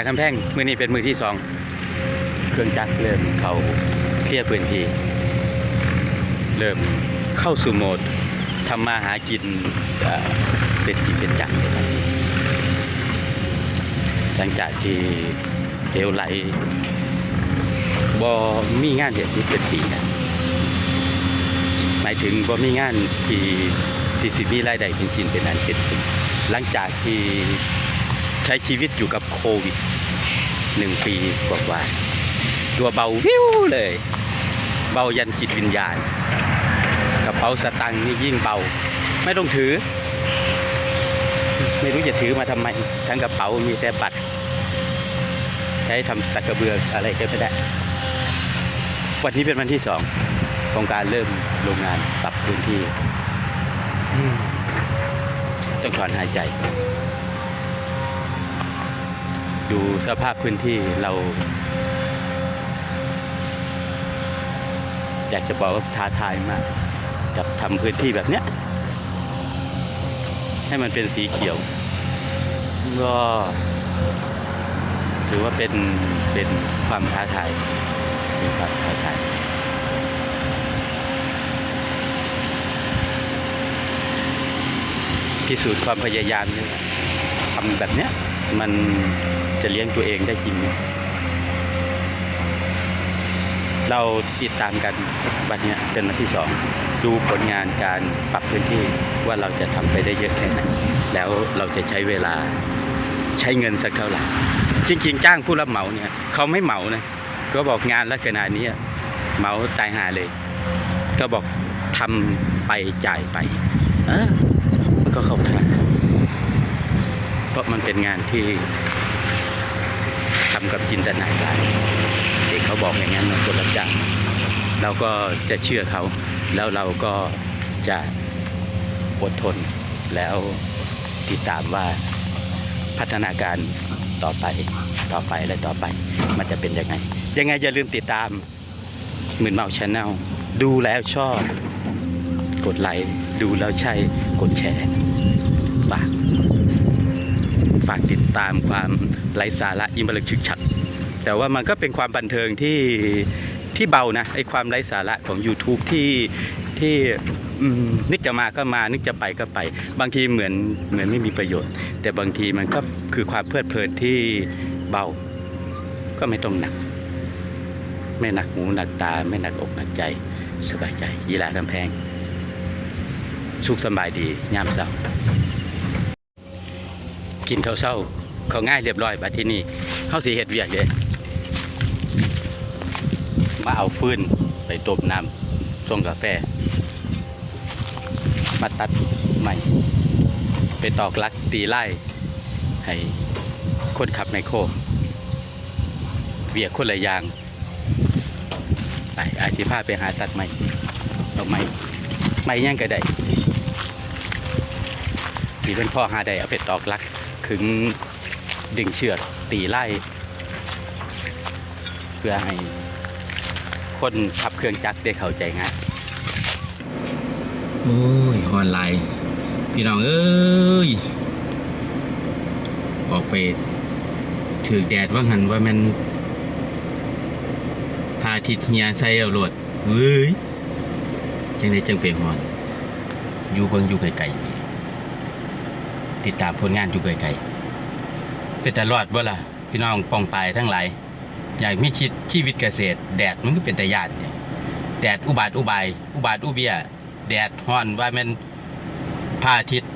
ที่หลายคำแพงมือนี้เป็นมือที่สองเครื่องจักรเริ่มเขาเคลียร์พื้นที่เริ่มเข้าสู่โหมดทำมาหากินเป็นจริงเป็นจังนะครับหลังจากที่เดวไหลบ่มีงานเด็ดที่เป็นปีนะหมายถึงบ่มีงานที่ที่สิมีรายได้เป็นชิ้นเป็นอันเป็นหลังจากที่ใช้ชีวิตอยู่กับโควิด หนึ่งปีกว่าๆตัวเบาวิวเลย เบายันจิตวิญญาณกระเป๋าสตังค์นี่ยิ่งเบา ไม่ต้องถือ ไม่รู้จะถือมาทำไม ทั้งกระเป๋ามีแต่บัตร ใช้ทำสักกระเบืออะไรก็ไม่ได้ วันนี้เป็นวันที่สองของการเริ่มโรงงานปรับพื้นที่อืมต้องถอนหายใจ ดูสภาพพื้นที่เราอยากจะบอกว่าท้าทายมากกับทำพื้นที่แบบเนี้ย ให้มันเป็นสีเขียว ก็ถือว่าเป็นเป็นความท้าทายเป็นความท้าทายพิสูจน์ความพยายามเนี่ยทำแบบเนี้ยมัน จะเลี้ยงตัวเองได้จริงไหมเราติดตามกันวันนี้เป็นวันที่สองดูผลงานการปรับพื้นที่ว่าเราจะทำไปได้เยอะแค่ไหนแล้วเราจะใช้เวลาใช้เงินสักเท่าไหร่จริงๆ จ้างผู้รับเหมาเนี่ยเขาไม่เหมานะก็บอกงานลักษณะนี้เหมาตายหาเลย ก็บอกทำไปจ่ายไป เออมันก็เข้าทางเพราะมันเป็นงานที่ ทำกับจินตนาการเด็กเขาบอกอย่างนั้นนะคนรับจ้างเราก็จะเชื่อเขา แล้วเราก็จะอดทนแล้วติดตามว่าพัฒนาการต่อไปต่อไปและต่อไป มันจะเป็นยังไง ยังไงอย่าลืมติดตามหมื่นเมาชาแนลดูแล้วชอบ กดไลค์ดูแล้วใช่กดแชร์ฝาก ฝากติดตามความไร้สาระอิมบลึกชึกฉัก แต่ว่ามันก็เป็นความบันเทิงที่ที่เบานะไอความไร้สาระของ YouTube ที่ที่นึกจะมาก็มานึกจะไปก็ไป บางทีเหมือนเหมือนไม่มีประโยชน์ แต่บางทีมันก็คือความเพลิดเพลินที่เบา ก็ไม่ต้องหนัก ไม่หนักหูหนักตา ไม่หนักอกหนักใจ สบายใจยีหลากำแพง สุขสบายดียามเช้า กินข้าวเช้าเขาง่ายเรียบร้อยบัดที่นี่เขาสีเห็ดเวียกเลยมาเอาฟืนไปต้มน้ำส่งกาแฟ มาตัดใหม่ ไปตอกลักตีไล่ให้คนขับไมโครเวียกคนละยาง ไปอาชีพาไปหาตัดใหม่เอาใหม่ใหม่ยังก็ได้ที่เป็นพ่อหาได้เอาไปตอกลัก ถึงดึงเชือกตีไล่ เพื่อให้คนขับเครื่องจักรได้เข้าใจง่ายโอ้ยออนไลน์พี่น้องเอ้ย ออกไปถือแดดว่างันว่ามันพาทิตเฮียใส่เอาโลดเฮ้ยจังได้จังเป็นฮอน อยู่เบิ่งอยู่ไกลๆ ติดตามผลงานอยู่ไกลๆเป็นแต่รอดบ่ล่ะพี่น้องป้องปายทั้งหลายอยากมีชีวิตชีวิตเกษตร แดดมันก็เป็นแต่ยานแดดอุบาทอุบาย อุบาทอุเบีย แดดฮ้อนว่ามันพระอาทิตย์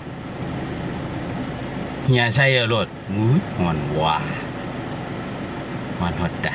เฮียใส่เอาโลดมือฮ้อนว่าฮ้อนฮอดดา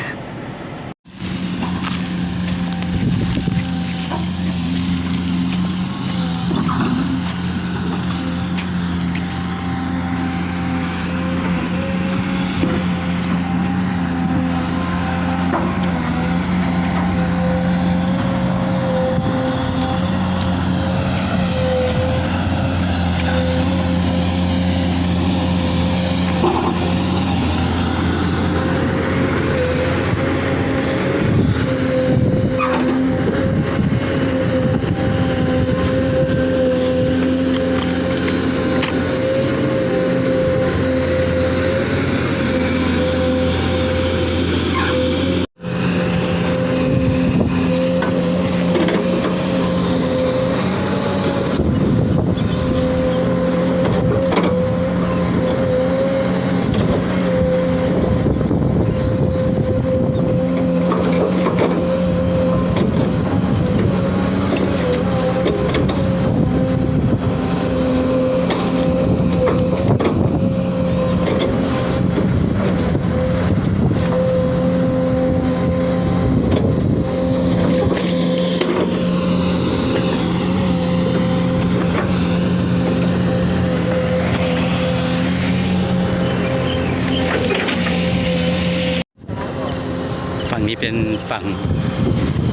เป็นฝั่ง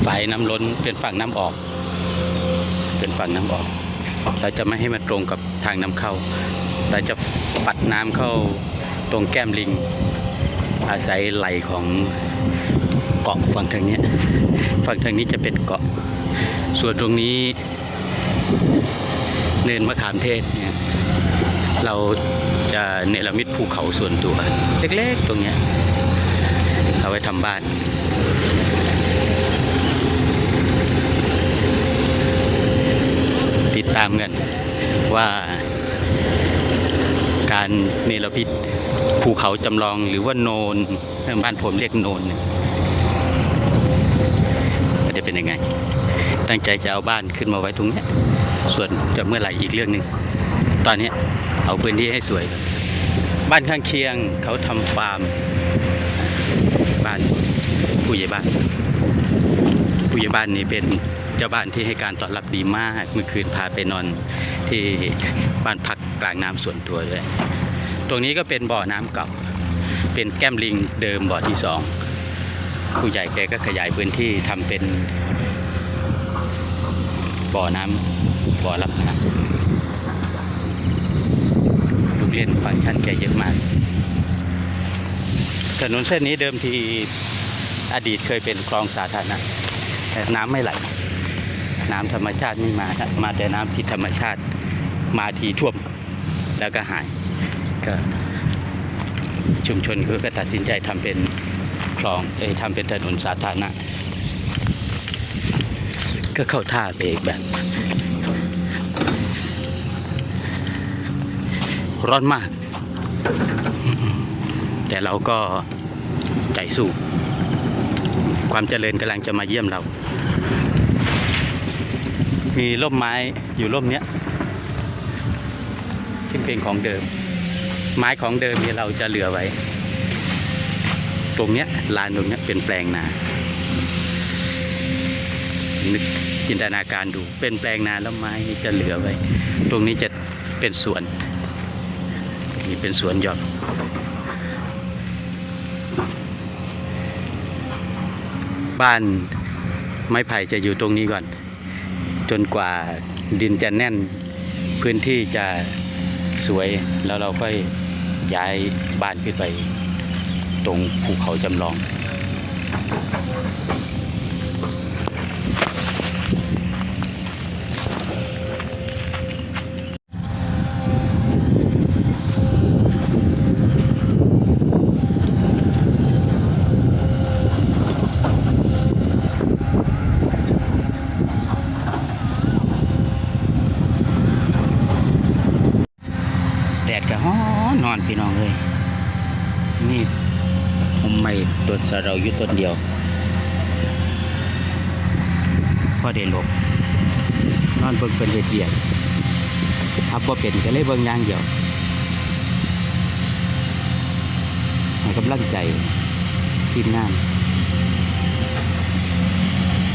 ฝายน้ำล้น เป็นฝั่งน้ำออก เป็นฝั่งน้ำออก เราจะไม่ให้มันตรงกับทางน้ำเข้า เราจะปัดน้ำเข้าตรงแก้มลิง อาศัยไหลของเกาะฝั่งทางนี้ฝั่งทางนี้จะเป็นเกาะ ส่วนตรงนี้เนินมะขามเทศเนี่ยเราจะเนรมิตภูเขาส่วนตัว เล็กๆตรงเนี้ยเอาไว้ทำบ้าน ติดตามกันว่าการเนรพิษภูเขาจำลองหรือว่าโนนบ้านผมเรียกโนนมันจะเป็นยังไง ตั้งใจจะเอาบ้านขึ้นมาไว้ตรงนี้ส่วนจะเมื่อไหร่อีกเรื่องหนึ่งตอนนี้เอาพื้นที่ให้สวย บ้านข้างเคียงเขาทำฟาร์ม บ้านผู้ใหญ่บ้าน ผู้ใหญ่บ้านนี่เป็น เจ้าบ้านที่ให้การต้อนรับดีมาก เมื่อคืนพาไปนอนที่บ้านพักกลางน้ำส่วนตัวเลยตรงนี้ก็เป็นบ่อน้ำเก่า เป็นแก้มลิงเดิมบ่อที่สองผู้ใหญ่แกก็ขยายพื้นที่ทำเป็นบ่อน้ำบ่อรับน้ำลูกเล่นฟังก์ชันแกเยอะมาก ถนนเส้นนี้เดิมทีอดีตเคยเป็นคลองสาธารณะแต่น้ำไม่ไหล น้ำธรรมชาติไม่มาครับมาแต่น้ำที่ธรรมชาติมาทีท่วมแล้วก็หายก็ชุมชนก็ตัดสินใจทำเป็นคลองเอ้ยทำเป็นถนนสาธารณะ ก็เข้าท่าไปอีกแบบ ร้อนมาก แต่เราก็ใจสู้ ความเจริญกำลังจะมาเยี่ยมเรา มีร่มไม้อยู่ร่มเนี้ยที่เป็นของเดิม ไม้ของเดิมนี่เราจะเหลือไว้ ตรงเนี้ยลานตรงเนี้ยเป็นแปลงนานึกจินตนาการดู เป็นแปลงนาแล้วไม้จะเหลือไว้ ตรงนี้จะเป็นสวนนี่เป็นสวนหย่อมบ้านไม้ไผ่จะอยู่ตรงนี้ก่อน จนกว่าดินจะแน่นพื้นที่จะสวยแล้วเราค่อยย้ายบ้านขึ้นไป ตรงภูเขาจำลอง แดดก็ฮ้อนนอน พี่น้องเลยนี่ผมไม่ต้นสะเราอยู่ต้นเดียวพอได้หลบนอนเบิ่งเป็นเฮ็ดเบียดทับว่าเป็นก็เลยเบิ่งย่างเดียวให้กำลังใจทีมงาน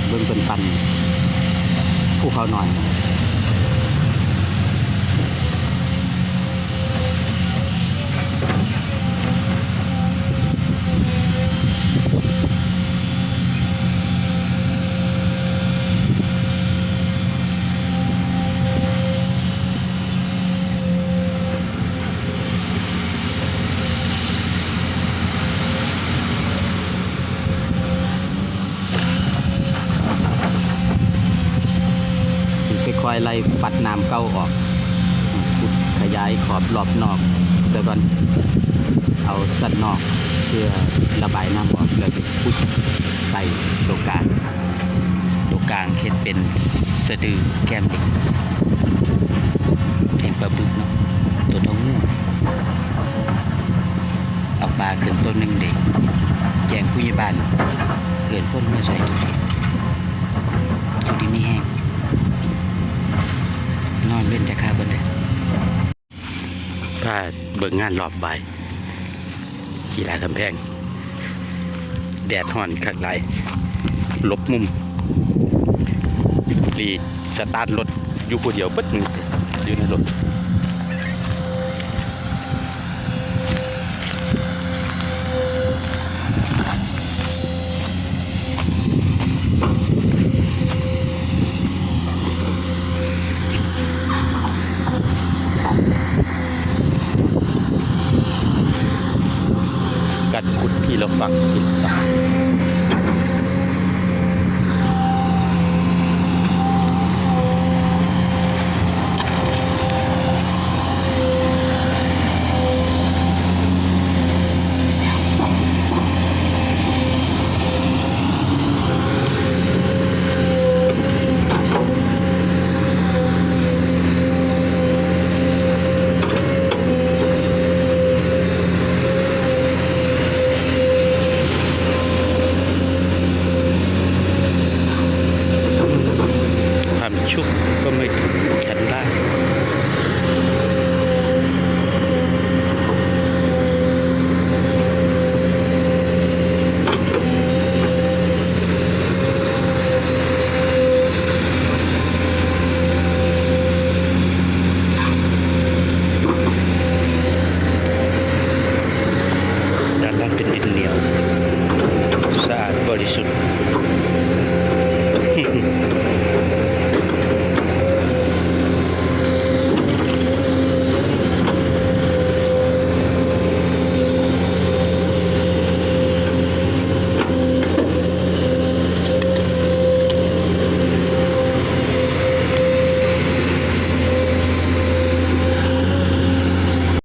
เบิ่งเป็นปันผู้เขาหน่อย ไล่ปัดน้ำเก้าออกขุดขยายขอบรอบนอกเดี๋ยวก่อนเอาสันนอกเพื่อระบายน้ำออกแล้วจะพุดใส่ตรงกลางตรงกลางเห็นเป็นสะดือแก้มเด็กแทงปลาบึกเนาะตัวท้องงูเอาปลาขึ้นต้นหนึ่งเด็กแจงผู้ใหญ่บ้านเกินคนมาใส่กินจุดที่ไม่แห้ง นอนเล่นจะคาบนเลยถ้าเบิ่งงานรอบบ่ายขี่ลายกำแพง แดดห่อนขัดไหลหลบมุมรีสตาร์ทรถอยู่คนเดียวปึ๊ดอยู่ในรถ